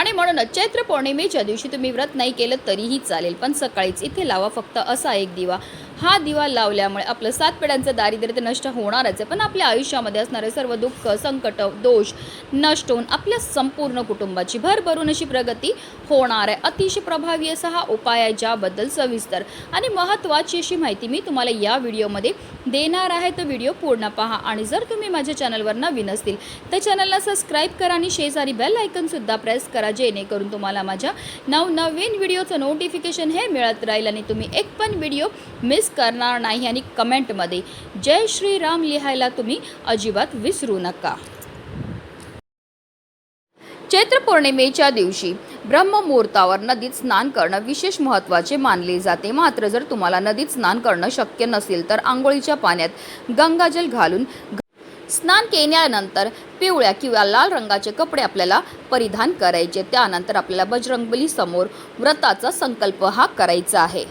आणि म्हणूनच चैत्र पौर्णिमेच्या दिवशी तुम्ही व्रत नाही केलं तरीही चालेल पण सकाळीच इथे लावा फक्त असा एक दिवा. हा दिवा लावल्यामुळे आपलं सात पिढ्यांचं दारिद्र्य तर नष्ट होणारच आहे. पण आपल्या आयुष्यामध्ये असणारे सर्व दुःख संकट दोष नष्ट होऊन आपल्या संपूर्ण कुटुंबाची भरभरून अशी प्रगती होणार आहे. अतिशय प्रभावी असा हा उपाय आहे ज्याबद्दल सविस्तर आणि महत्त्वाची अशी माहिती मी तुम्हाला या व्हिडिओमध्ये देणार आहे. तर व्हिडिओ पूर्ण पहा आणि जर तुम्ही माझ्या चॅनलवर नवीन असतील तर चॅनलला सबस्क्राईब करा आणि शेजारी बेल आयकनसुद्धा प्रेस करा जेणेकरून तुम्हाला माझ्या नवनवीन व्हिडिओचं नोटिफिकेशन हे मिळत राहील आणि तुम्ही एक पण व्हिडिओ मिस करणार नाही आणि कमेंटमध्ये जय श्रीराम लिहायला तुम्ही अजिबात विसरू नका. चैत्र पौर्णिमेच्या दिवशी ब्रह्ममुहूर्तावर नदीत स्नान करणं विशेष महत्त्वाचे मानले जाते. मात्र जर तुम्हाला नदीत स्नान करणं शक्य नसेल तर आंघोळीच्या पाण्यात गंगाजल घालून स्नान केल्यानंतर पिवळ्या किंवा लाल रंगाचे कपडे आपल्याला परिधान करायचे. त्यानंतर आपल्याला बजरंगबली समोर व्रताचा संकल्प हा करायचा आहे.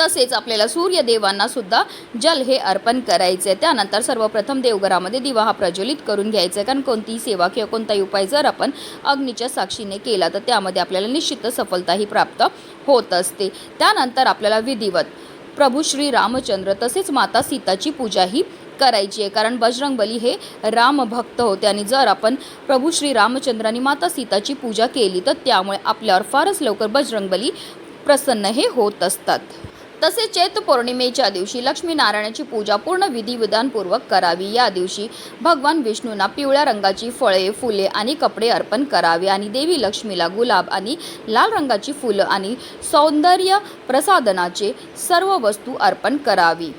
तसेच आपल्याला सूर्यदेवांना सुद्धा जल हे अर्पण करायचे त्यानंतर सर्वप्रथम देवघरामध्ये दिवा हा प्रज्वलित करून घ्यायचा आहे कारण कोणतीही सेवा किंवा कोणताही उपाय जर आपण अग्नीच्या साक्षीने केला तर त्यामध्ये आपल्याला निश्चित सफलताही प्राप्त होत असते. त्यानंतर आपल्याला विधिवत प्रभू श्री रामचंद्र तसेच माता सीताची पूजाही करायची आहे कारण बजरंग बली हे रामभक्त होते आणि जर आपण प्रभू श्री रामचंद्रांनी माता सीताची पूजा केली तर त्यामुळे आपल्यावर फारच लवकर बजरंग बली प्रसन्न हे होत असतात. तसेच चैत्र पौर्णिमेच्या दिवशी लक्ष्मीनारायणाची पूजा पूर्ण विधिविधानपूर्वक करावी. या दिवशी भगवान विष्णूंना पिवळ्या रंगाची फळे फुले आणि कपडे अर्पण करावे आणि देवी लक्ष्मीला गुलाब आणि लाल रंगाची फुलं आणि सौंदर्य प्रसादनाचे सर्व वस्तू अर्पण करावी.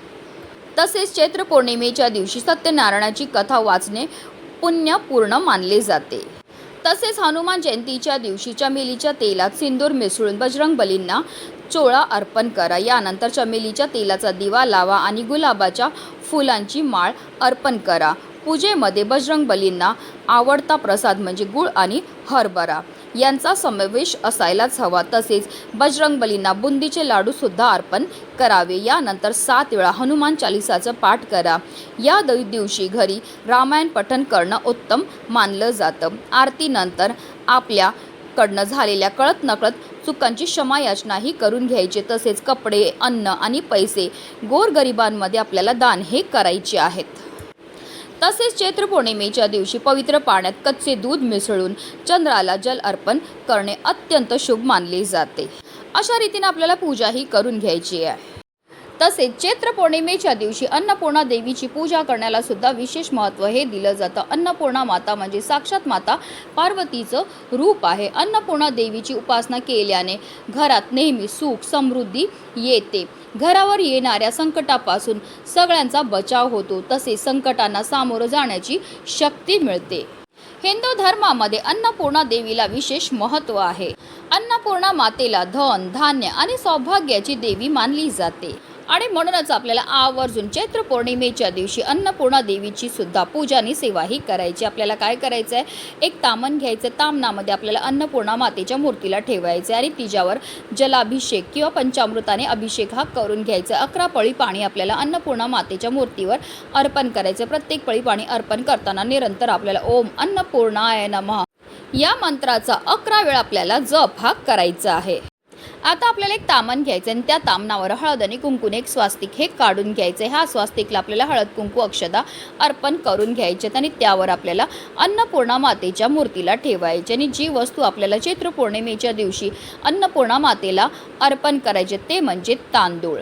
तसेच चैत्र पौर्णिमेच्या दिवशी सत्यनारायणाची कथा वाचणे पुण्यपूर्ण मानले जाते. तसेच हनुमान जयंतीच्या दिवशी चमेलीच्या तेलात सिंदूर मिसळून बजरंग बलींना चोळा अर्पण करा. यानंतर चमेलीच्या तेलाचा दिवा लावा आणि गुलाबाच्या फुलांची माळ अर्पण करा. पूजेमध्ये बजरंग बलींना आवडता प्रसाद म्हणजे गुळ आणि हरभरा. यांचा समावेश असायलाच हवा. तसेच बजरंग बलींना बुंदीचे लाडूसुद्धा अर्पण करावे. यानंतर सात वेळा हनुमान चालिसाचं पाठ करा. या द दिवशी घरी रामायण पठण करणं उत्तम मानलं जातं. आरतीनंतर आपल्याकडनं झालेल्या कळत नकळत चुकांची क्षमायाचनाही करून घ्यायची. तसेच कपडे अन्न आणि पैसे गोरगरिबांमध्ये आपल्याला दान हे करायचे आहेत. तसेच चैत्र पौर्णिमेच्या दिवशी पवित्र पाण्यात कच्चे दूध मिसळून चंद्राला जल अर्पण करणे अत्यंत शुभ मानले जाते. अशा रीतीने आपल्याला पूजाही करून घ्यायची आहे. तसेच चैत्र पौर्णिमेच्या दिवशी अन्नपूर्णा देवीची पूजा करण्याला सुद्धा विशेष महत्त्व हे दिलं जातं. अन्नपूर्णा माता म्हणजे साक्षात माता पार्वतीचं रूप आहे. अन्नपूर्णा देवीची उपासना केल्याने घरात नेहमी सुख समृद्धी येते. घरावर येणाऱ्या संकटापासून सगळ्यांचा बचाव होतो. तसेच संकटांना सामोरं जाण्याची शक्ती मिळते. हिंदू धर्मामध्ये अन्नपूर्णा देवीला विशेष महत्त्व आहे. अन्नपूर्णा मातेला धन धान्य आणि सौभाग्याची देवी मानली जाते. आणि म्हणूनच आपल्याला आवर्जून चैत्र पौर्णिमेच्या दिवशी अन्नपूर्णा देवीची सुद्धा पूजानी सेवाही करायची. आपल्याला काय करायचं आहे एक तामण घ्यायचं. तामणामध्ये आपल्याला अन्नपूर्णा मातेच्या मूर्तीला ठेवायचे आणि तिच्यावर जलाभिषेक किंवा पंचामृताने अभिषेक हा करून घ्यायचा. अकरा पळी पाणी आपल्याला अन्नपूर्णा मातेच्या मूर्तीवर अर्पण करायचं. प्रत्येक पळी पाणी अर्पण करताना निरंतर आपल्याला ओम अन्नपूर्णाय नमः या मंत्राचा अकरा वेळा आपल्याला जप हा करायचा आहे. आता आपल्याला एक तामण घ्यायचं आणि त्या तामनावर हळद आणि कुंकून एक स्वास्तिक हे काढून घ्यायचं ह्या स्वास्तिकला आपल्याला हळद कुंकू अक्षदा अर्पण करून घ्यायचे आणि त्यावर आपल्याला अन्नपूर्णा मातेच्या मूर्तीला ठेवायचे आणि जी वस्तू आपल्याला चैत्र पौर्णिमेच्या दिवशी अन्नपूर्णा मातेला अर्पण करायचे ते म्हणजे तांदूळ.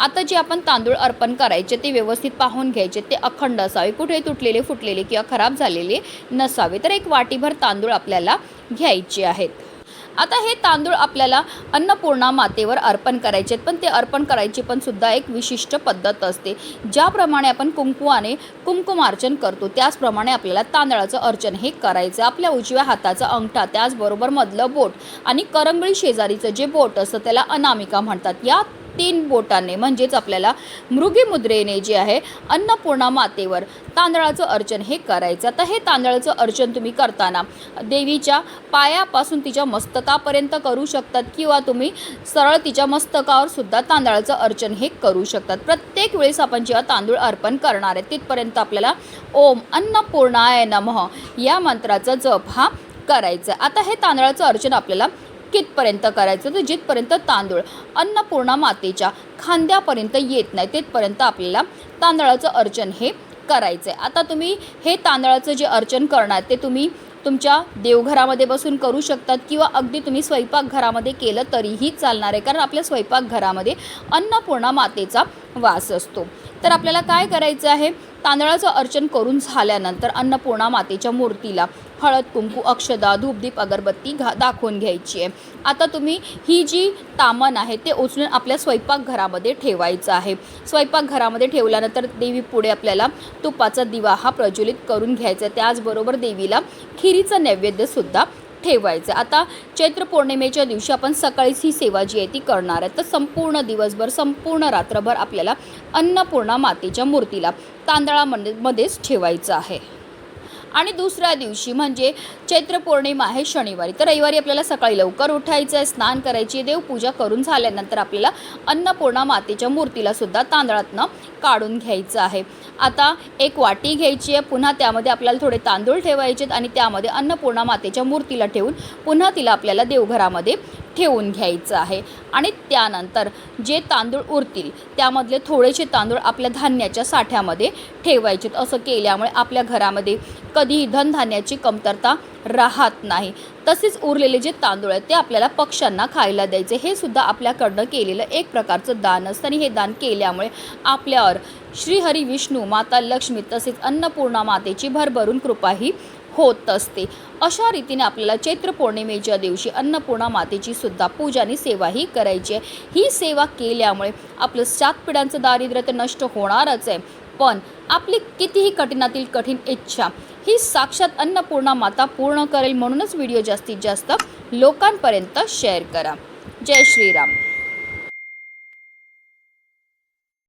आता जे आपण तांदूळ अर्पण करायचे ते व्यवस्थित पाहून घ्यायचे. ते अखंड असावे कुठे तुटलेले फुटलेले किंवा खराब झालेले नसावे. तर एक वाटीभर तांदूळ आपल्याला घ्यायचे आहेत. आता हे तांदूळ आपल्याला अन्नपूर्णा मातेवर अर्पण करायचे आहेत. पण ते अर्पण करायची पण सुद्धा एक विशिष्ट पद्धत असते. ज्याप्रमाणे आपण कुंकुवाने कुंकुमार्चन करतो त्याचप्रमाणे आपल्याला तांदळाचं अर्चन हे करायचं. आपल्या उजव्या हाताचा अंगठा त्याचबरोबर मधलं बोट आणि करंगळी शेजारीचं जे बोट असतं त्याला अनामिका म्हणतात. या तीन बोटाने म्हणजेच आपल्याला मृगीमुद्रेने जे आहे अन्नपूर्णा मातेवर तांदळाचं अर्चन हे करायचं. आता हे तांदळाचं अर्चन तुम्ही करताना देवीच्या पायापासून तिच्या मस्तकापर्यंत करू शकतात किंवा तुम्ही सरळ तिच्या मस्तकावर सुद्धा तांदळाचं अर्चन हे करू शकतात. प्रत्येक वेळेस आपण जेव्हा तांदूळ अर्पण करणार आहे तिथपर्यंत आपल्याला ओम अन्नपूर्णाय नमः या मंत्राचा जप हा करायचं आता हे तांदळाचं अर्चन आपल्याला कितपर्यंत करायचं? तर जिथपर्यंत तांदूळ अन्नपूर्णा मातेच्या खांद्यापर्यंत येत नाही तिथपर्यंत आपल्याला तांदळाचं अर्चन हे करायचं आहे आता तुम्ही हे तांदळाचं जे अर्चन करणार ते तुम्ही तुमच्या देवघरामध्ये बसून करू शकतात किंवा अगदी तुम्ही स्वयंपाकघरामध्ये केलं तरीही चालणार आहे कारण आपल्या स्वयंपाकघरामध्ये अन्नपूर्णा मातेचा वास असतो. तर आपल्याला काय करायचं आहे? तांदळाचं अर्चन करून झाल्यानंतर अन्नपूर्णा मातेच्या मूर्तीला हळद कुंकू अक्षदा धूपदीप अगरबत्ती घा दाखवून घ्यायची आहे. आता तुम्ही ही जी तामण आहे ते उचलून आपल्या स्वयंपाकघरामध्ये ठेवायचं आहे. स्वयंपाकघरामध्ये ठेवल्यानंतर देवी पुढे आपल्याला तुपाचा दिवा हा प्रज्वलित करून घ्यायचा आहे. त्याचबरोबर देवीला खिरीचं नैवेद्यसुद्धा ठेवायचं. आता चैत्र पौर्णिमेच्या दिवशी आपण सकाळीच ही सेवा जी आहे ती करणार आहे. तर संपूर्ण दिवसभर संपूर्ण रात्रभर आपल्याला अन्नपूर्णा मातेच्या मूर्तीला तांदळामध्ये मध्येच ठेवायचं आहे. आणि दुसऱ्या दिवशी म्हणजे चैत्र पौर्णिमा आहे शनिवारी. तर रविवारी आपल्याला सकाळी लवकर उठायचं आहे स्नान करायची आहे देवपूजा करून झाल्यानंतर आपल्याला अन्नपूर्णा मातेच्या मूर्तीला सुद्धा तांदळातनं काढून घ्यायचं आहे. आता एक वाटी घ्यायची आहे पुन्हा त्यामध्ये आपल्याला थोडे तांदूळ ठेवायचे आहेत आणि त्यामध्ये अन्नपूर्णा मातेच्या मूर्तीला ठेवून पुन्हा तिला आपल्याला देवघरामध्ये ठेवून घ्यायचं आहे. आणि त्यानंतर जे तांदूळ उरतील त्यामधले थोडेसे तांदूळ आपल्या धान्याच्या साठ्यामध्ये ठेवायचे. असं केल्यामुळे आपल्या घरामध्ये कधीही धनधान्याची कमतरता राहत नाही. तसेच उरलेले जे तांदूळ आहेत ते आपल्याला पक्ष्यांना खायला द्यायचे. हे सुद्धा आपल्याकडनं केलेलं एक प्रकारचं दान असतं. आणि हे दान केल्यामुळे आपल्यावर श्रीहरी विष्णू माता लक्ष्मी तसेच अन्नपूर्णा मातेची भरभरून कृपाही होत असते. अशा रीतीने आपल्याला चैत्र पौर्णिमेच्या दिवशी अन्नपूर्णा मातेची सुद्धा पूजानी सेवाही करायची आहे. ही सेवा केल्यामुळे आपलं सात पिढ्यांचं दारिद्र्य तर नष्ट होणारच आहे. पण आपली कितीही कठीणातील कठीण इच्छा ही साक्षात अन्नपूर्णा माता पूर्ण करेल म्हणूनच व्हिडिओ जास्तीत जास्त लोकांपर्यंत शेअर करा. जय श्रीराम.